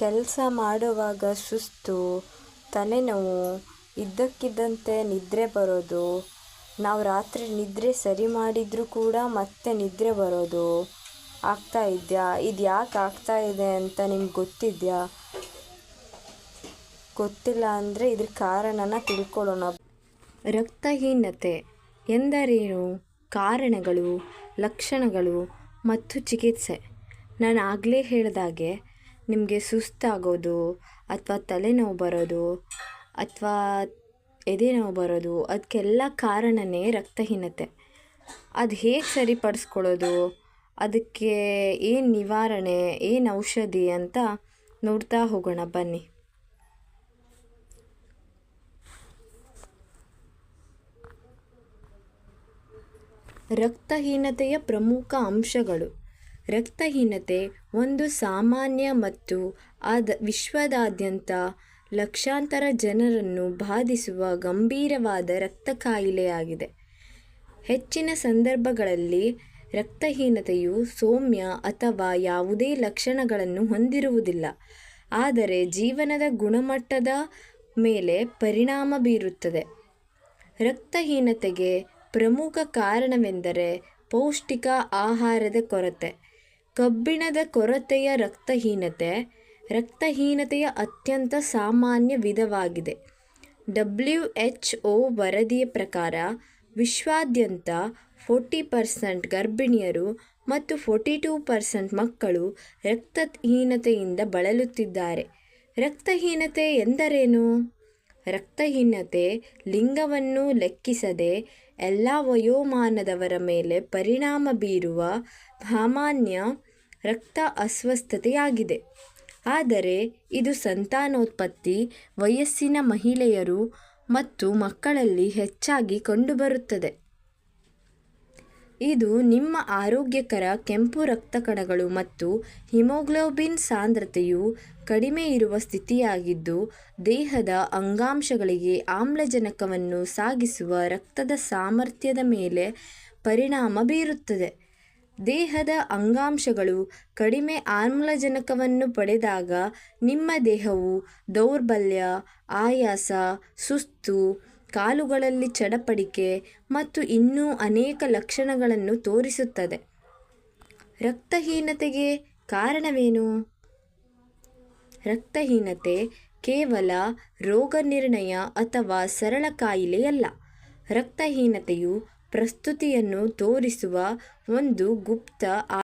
ಕೆಲಸ ಮಾಡುವಾಗ ಸುಸ್ತು, ತಲೆನೋವು, ಇದ್ದಕ್ಕಿದ್ದಂತೆ ನಿದ್ರೆ ಬರೋದು, ನಾವು ರಾತ್ರಿ ನಿದ್ರೆ ಸರಿ ಮಾಡಿದರೂ ಕೂಡ ಮತ್ತೆ ನಿದ್ರೆ ಬರೋದು. ಆಗ್ತಾ ಇದೆಯಾ? ಇದು ಯಾಕೆ ಆಗ್ತಾ ಇದೆ ಅಂತ ನಿಮ್ಗೆ ಗೊತ್ತಿದೆಯಾ? ಗೊತ್ತಿಲ್ಲ ಅಂದರೆ ಇದ್ರ ಕಾರಣನ ತಿಳ್ಕೊಳ್ಳೋಣ. ರಕ್ತಹೀನತೆ ಎಂದರೇನು? ಕಾರಣಗಳು, ಲಕ್ಷಣಗಳು ಮತ್ತು ಚಿಕಿತ್ಸೆ. ನಾನು ಆಗಲೇ ಹೇಳಿದಾಗೆ ನಿಮಗೆ ಸುಸ್ತಾಗೋದು ಅಥವಾ ತಲೆನೋವು ಬರೋದು ಅಥವಾ ಎದೆ ನೋವು ಬರೋದು ಅದಕ್ಕೆಲ್ಲ ಕಾರಣನೇ ರಕ್ತಹೀನತೆ. ಅದು ಹೇಗೆ ಸರಿಪಡಿಸ್ಕೊಳ್ಳೋದು? ಅದಕ್ಕೆ ಏನು ನಿವಾರಣೆ, ಏನು ಔಷಧಿ ಅಂತ ನೋಡ್ತಾ ಹೋಗೋಣ, ಬನ್ನಿ. ರಕ್ತಹೀನತೆಯ ಪ್ರಮುಖ ಅಂಶಗಳು. ರಕ್ತಹೀನತೆ ಒಂದು ಸಾಮಾನ್ಯ ಮತ್ತು ಆದ ವಿಶ್ವದಾದ್ಯಂತ ಲಕ್ಷಾಂತರ ಜನರನ್ನು ಬಾಧಿಸುವ ಗಂಭೀರವಾದ ರಕ್ತ ಕಾಯಿಲೆಯಾಗಿದೆ. ಹೆಚ್ಚಿನ ಸಂದರ್ಭಗಳಲ್ಲಿ ರಕ್ತಹೀನತೆಯು ಸೌಮ್ಯ ಅಥವಾ ಯಾವುದೇ ಲಕ್ಷಣಗಳನ್ನು ಹೊಂದಿರುವುದಿಲ್ಲ, ಆದರೆ ಜೀವನದ ಗುಣಮಟ್ಟದ ಮೇಲೆ ಪರಿಣಾಮ ಬೀರುತ್ತದೆ. ರಕ್ತಹೀನತೆಗೆ ಪ್ರಮುಖ ಕಾರಣವೆಂದರೆ ಪೌಷ್ಟಿಕ ಆಹಾರದ ಕೊರತೆ. ಕಬ್ಬಿಣದ ಕೊರತೆಯ ರಕ್ತಹೀನತೆ, ರಕ್ತಹೀನತೆಯ ಅತ್ಯಂತ ಸಾಮಾನ್ಯ ವಿಧವಾಗಿದೆ. ಡಬ್ಲ್ಯೂ ಎಚ್ ಒ ವರದಿಯ ಪ್ರಕಾರ, ವಿಶ್ವಾದ್ಯಂತ ಫೋರ್ಟಿ ಪರ್ಸೆಂಟ್ ಗರ್ಭಿಣಿಯರು ಮತ್ತು ಫೋರ್ಟಿ ಟೂ ಪರ್ಸೆಂಟ್ ಮಕ್ಕಳು ರಕ್ತಹೀನತೆಯಿಂದ ಬಳಲುತ್ತಿದ್ದಾರೆ. ರಕ್ತಹೀನತೆ ಎಂದರೇನು? ರಕ್ತಹೀನತೆ ಲಿಂಗವನ್ನು ಲೆಕ್ಕಿಸದೆ ಎಲ್ಲ ವಯೋಮಾನದವರ ಮೇಲೆ ಪರಿಣಾಮ ಬೀರುವ ಸಾಮಾನ್ಯ ರಕ್ತ ಅಸ್ವಸ್ಥತೆಯಾಗಿದೆ. ಆದರೆ ಇದು ಸಂತಾನೋತ್ಪತ್ತಿ ವಯಸ್ಸಿನ ಮಹಿಳೆಯರು ಮತ್ತು ಮಕ್ಕಳಲ್ಲಿ ಹೆಚ್ಚಾಗಿ ಕಂಡುಬರುತ್ತದೆ. ಇದು ನಿಮ್ಮ ಆರೋಗ್ಯಕರ ಕೆಂಪು ರಕ್ತ ಕಣಗಳು ಮತ್ತು ಹಿಮೋಗ್ಲೋಬಿನ್ ಸಾಂದ್ರತೆಯು ಕಡಿಮೆ ಇರುವ ಸ್ಥಿತಿಯಾಗಿದ್ದು, ದೇಹದ ಅಂಗಾಂಶಗಳಿಗೆ ಆಮ್ಲಜನಕವನ್ನು ಸಾಗಿಸುವ ರಕ್ತದ ಸಾಮರ್ಥ್ಯದ ಮೇಲೆ ಪರಿಣಾಮ ಬೀರುತ್ತದೆ. ದೇಹದ ಅಂಗಾಂಶಗಳು ಕಡಿಮೆ ಆಮ್ಲಜನಕವನ್ನು ಪಡೆದಾಗ ನಿಮ್ಮ ದೇಹವು ದೌರ್ಬಲ್ಯ, ಆಯಾಸ, ಸುಸ್ತು ಕಾಲುಗಳಲ್ಲಿ ಚಡಪಡಿಕೆ ಮತ್ತು ಇನ್ನೂ ಅನೇಕ ಲಕ್ಷಣಗಳನ್ನು ತೋರಿಸುತ್ತದೆ. ರಕ್ತಹೀನತೆಗೆ ಕಾರಣವೇನು? ರಕ್ತಹೀನತೆ ಕೇವಲ ರೋಗನಿರ್ಣಯ ಅಥವಾ ಸರಳ ಕಾಯಿಲೆಯಲ್ಲ. ರಕ್ತಹೀನತೆಯು ಪ್ರಸ್ತುತಿಯನ್ನು ತೋರಿಸುವ ಒಂದು ಗುಪ್ತ